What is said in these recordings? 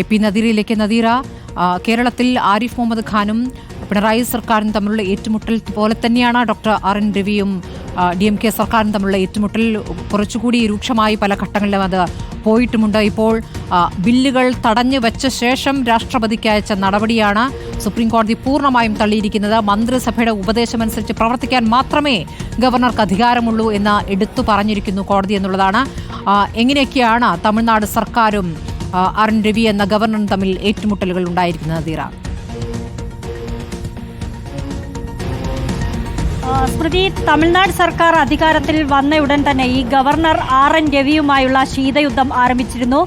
A P നദീറയിലേക്ക് Nadeera കേരളത്തിൽ ആരിഫ് മുഹമ്മദ് ഖാനും പിണറായി സർക്കാരും തമ്മിലുള്ള ഏറ്റുമുട്ടൽ പോലെ തന്നെയാണ് ഡോക്ടർ ആർ എൻ രവിയും ഡി എം കെ സർക്കാരും തമ്മിലുള്ള ഏറ്റുമുട്ടൽ കുറച്ചുകൂടി രൂക്ഷമായി പല ഘട്ടങ്ങളിലും അത് പോയിട്ടുമുണ്ട്. ഇപ്പോൾ ബില്ലുകൾ തടഞ്ഞു വെച്ച ശേഷം രാഷ്ട്രപതിക്ക് അയച്ച നടപടിയാണ് സുപ്രീം കോടതി പൂർണമായും തള്ളിയിരിക്കുന്നത്. മന്ത്രിസഭയുടെ ഉപദേശമനുസരിച്ച് പ്രവർത്തിക്കാൻ മാത്രമേ ഗവർണർക്ക് അധികാരമുള്ളൂ എന്ന് എടുത്തു പറഞ്ഞിരിക്കുന്നു കോടതി എന്നുള്ളതാണ്. എങ്ങനെയൊക്കെയാണ് തമിഴ്നാട് സർക്കാരും അരുൺ രവി എന്ന ഗവർണറും തമ്മിൽ ഏറ്റുമുട്ടലുകൾ ഉണ്ടായിരിക്കുന്നത് നദീറ സ്മൃതി തമിഴ്നാട് സർക്കാർ അധികാരത്തിൽ വന്ന ഉടൻ തന്നെ ഈ ഗവർണർ ആർ എൻ രവിയുമായുള്ള ശീതയുദ്ധം ആരംഭിച്ചിരുന്നു.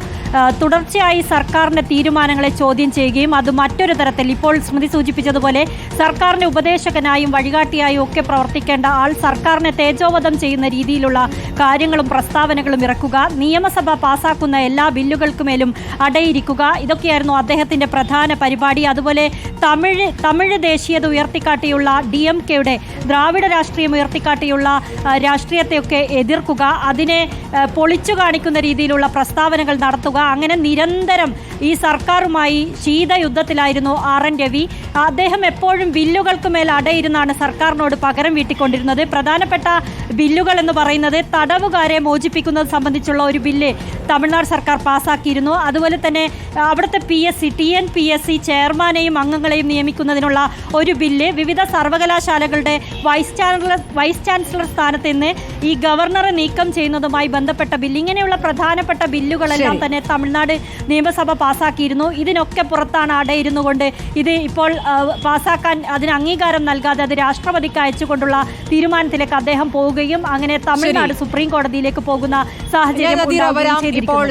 തുടർച്ചയായി സർക്കാരിന്റെ തീരുമാനങ്ങളെ ചോദ്യം ചെയ്യുകയും അത് മറ്റൊരു തരത്തിൽ ഇപ്പോൾ സ്മൃതി സൂചിപ്പിച്ചതുപോലെ സർക്കാരിന്റെ ഉപദേശകനായും വഴികാട്ടിയായും ഒക്കെ പ്രവർത്തിക്കേണ്ട ആൾ സർക്കാരിനെ തേജോവധം ചെയ്യുന്ന രീതിയിലുള്ള കാര്യങ്ങളും പ്രസ്താവനകളും ഇറക്കുക നിയമസഭ പാസാക്കുന്ന എല്ലാ ബില്ലുകൾക്കുമേലും അടയിരിക്കുക ഇതൊക്കെയായിരുന്നു അദ്ദേഹത്തിന്റെ പ്രധാന പരിപാടി. അതുപോലെ തമിഴ് തമിഴ് ദേശീയത ഉയർത്തിക്കാട്ടിയുള്ള ഡി എം കെയുടെ ദ്രാവിഡ രാഷ്ട്രീയം ഉയർത്തിക്കാട്ടിയുള്ള രാഷ്ട്രീയത്തെയൊക്കെ എതിർക്കുക അതിനെ പൊളിച്ചു കാണിക്കുന്ന രീതിയിലുള്ള പ്രസ്താവനകൾ നടത്തുക അങ്ങനെ നിരന്തരം ഈ സർക്കാരുമായി ശീതയുദ്ധത്തിലായിരുന്നു ആർ എൻ രവി. അദ്ദേഹം എപ്പോഴും ബില്ലുകൾക്ക് മേൽ അടയിരുന്നാണ് സർക്കാരിനോട് പകരം വീട്ടിക്കൊണ്ടിരുന്നത്. പ്രധാനപ്പെട്ട ബില്ലുകൾ എന്ന് പറയുന്നത് തടവുകാരെ മോചിപ്പിക്കുന്നത് സംബന്ധിച്ചുള്ള ഒരു ബില്ല് തമിഴ്നാട് സർക്കാർ പാസ്സാക്കിയിരുന്നു അതുപോലെ തന്നെ അവിടുത്തെ P S C T N P S C ചെയർമാനെയും അംഗങ്ങളെയും നിയമിക്കുന്നതിനുള്ള ഒരു ബില്ല് വിവിധ സർവകലാശാലകളുടെ വൈസ് ചാൻസലർ വൈസ് ചാൻസലർ സ്ഥാനത്ത് നിന്ന് ഈ ഗവർണറെ നീക്കം ചെയ്യുന്നതുമായി ബന്ധപ്പെട്ട ബില്ല്. ഇങ്ങനെയുള്ള പ്രധാനപ്പെട്ട ബില്ലുകളെല്ലാം തന്നെ തമിഴ്നാട് നിയമസഭ പാസ്സാക്കിയിരുന്നു ഇതിനൊക്കെ പുറത്താണ് അടയിരുന്നു കൊണ്ട് ഇത് ഇപ്പോൾ പാസാക്കാൻ പാസ്സാക്കാൻ അതിന് അംഗീകാരം നൽകാതെ അത് രാഷ്ട്രപതിക്ക് അയച്ചുകൊണ്ടുള്ള തീരുമാനത്തിലേക്ക് അദ്ദേഹം പോവുകയും അങ്ങനെ തമിഴ്നാട് സുപ്രീം കോടതിയിലേക്ക് പോകുന്ന സാഹചര്യം. ഇപ്പോൾ